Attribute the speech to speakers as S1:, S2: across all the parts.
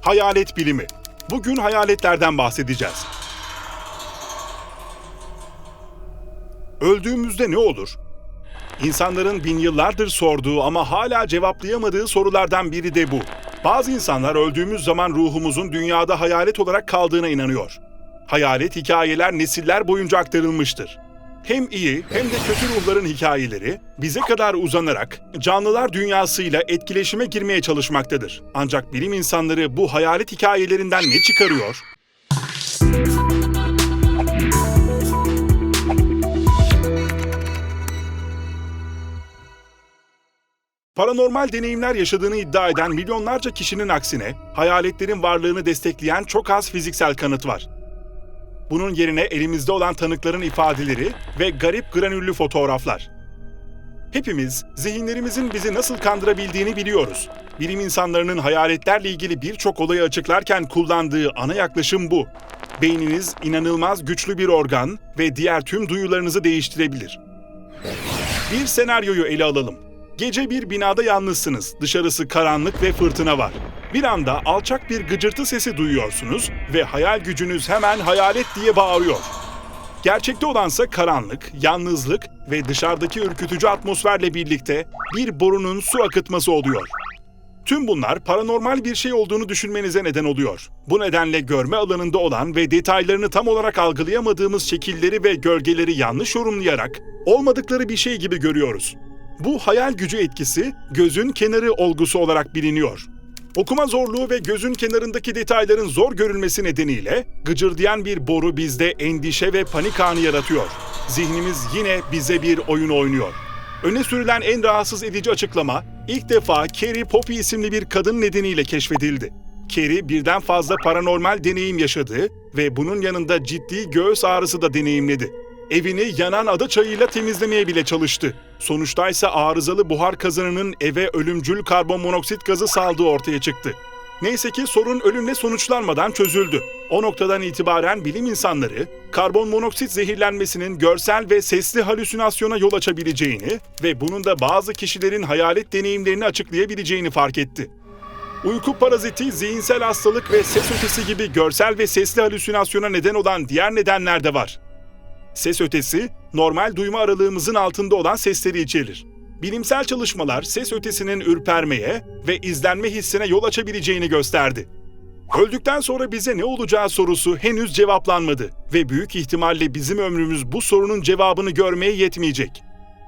S1: Hayalet bilimi. Bugün hayaletlerden bahsedeceğiz. Öldüğümüzde ne olur? İnsanların bin yıllardır sorduğu ama hala cevaplayamadığı sorulardan biri de bu. Bazı insanlar öldüğümüz zaman ruhumuzun dünyada hayalet olarak kaldığına inanıyor. Hayalet hikayeler nesiller boyunca aktarılmıştır. Hem iyi hem de kötü ruhların hikayeleri bize kadar uzanarak canlılar dünyasıyla etkileşime girmeye çalışmaktadır. Ancak bilim insanları bu hayalet hikayelerinden ne çıkarıyor? Paranormal deneyimler yaşadığını iddia eden milyonlarca kişinin aksine hayaletlerin varlığını destekleyen çok az fiziksel kanıt var. Bunun yerine elimizde olan tanıkların ifadeleri ve garip granüllü fotoğraflar. Hepimiz zihinlerimizin bizi nasıl kandırabildiğini biliyoruz. Bilim insanlarının hayaletlerle ilgili birçok olayı açıklarken kullandığı ana yaklaşım bu. Beyniniz inanılmaz güçlü bir organ ve diğer tüm duyularınızı değiştirebilir. Bir senaryoyu ele alalım. Gece bir binada yalnızsınız. Dışarısı karanlık ve fırtına var. Bir anda alçak bir gıcırtı sesi duyuyorsunuz ve hayal gücünüz hemen hayalet diye bağırıyor. Gerçekte olansa karanlık, yalnızlık ve dışarıdaki ürkütücü atmosferle birlikte bir borunun su akıtması oluyor. Tüm bunlar paranormal bir şey olduğunu düşünmenize neden oluyor. Bu nedenle görme alanında olan ve detaylarını tam olarak algılayamadığımız şekilleri ve gölgeleri yanlış yorumlayarak olmadıkları bir şey gibi görüyoruz. Bu hayal gücü etkisi gözün kenarı olgusu olarak biliniyor. Okuma zorluğu ve gözün kenarındaki detayların zor görülmesi nedeniyle gıcırdayan bir boru bizde endişe ve panik anı yaratıyor. Zihnimiz yine bize bir oyun oynuyor. Öne sürülen en rahatsız edici açıklama ilk defa Carrie Poppy isimli bir kadın nedeniyle keşfedildi. Carrie birden fazla paranormal deneyim yaşadı ve bunun yanında ciddi göğüs ağrısı da deneyimledi. Evini yanan ada çayıyla temizlemeye bile çalıştı. Sonuçta ise arızalı buhar kazanının eve ölümcül karbonmonoksit gazı saldığı ortaya çıktı. Neyse ki sorun ölümle sonuçlanmadan çözüldü. O noktadan itibaren bilim insanları karbonmonoksit zehirlenmesinin görsel ve sesli halüsinasyona yol açabileceğini ve bunun da bazı kişilerin hayalet deneyimlerini açıklayabileceğini fark etti. Uyku paraziti, zihinsel hastalık ve ses ötesi gibi görsel ve sesli halüsinasyona neden olan diğer nedenler de var. Ses ötesi, normal duyma aralığımızın altında olan sesleri içerir. Bilimsel çalışmalar ses ötesinin ürpermeye ve izlenme hissine yol açabileceğini gösterdi. Öldükten sonra bize ne olacağı sorusu henüz cevaplanmadı ve büyük ihtimalle bizim ömrümüz bu sorunun cevabını görmeye yetmeyecek.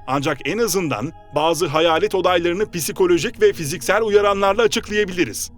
S1: Ancak en azından bazı hayalet olaylarını psikolojik ve fiziksel uyaranlarla açıklayabiliriz.